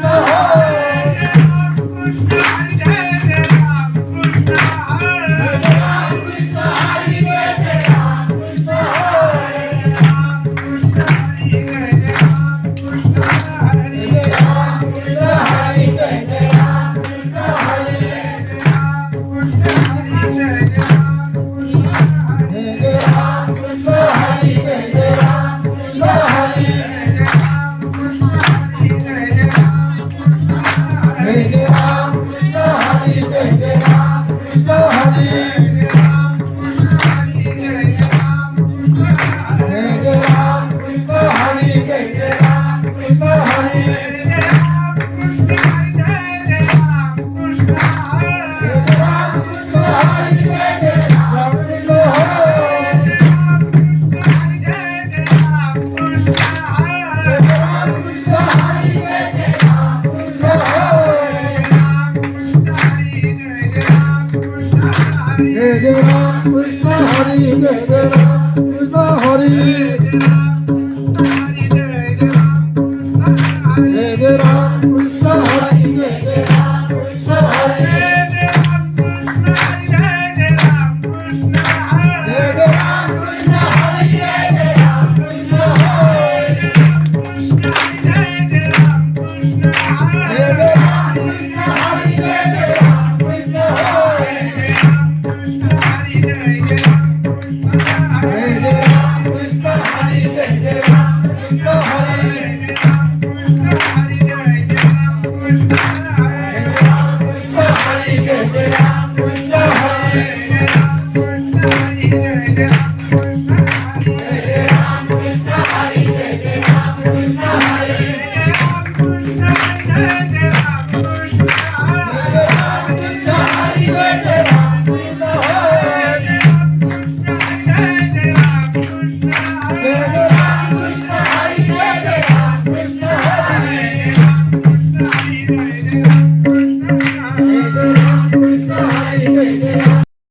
Hare Hare Hare Krishna Hare Krishna Krishna Hare Yeah.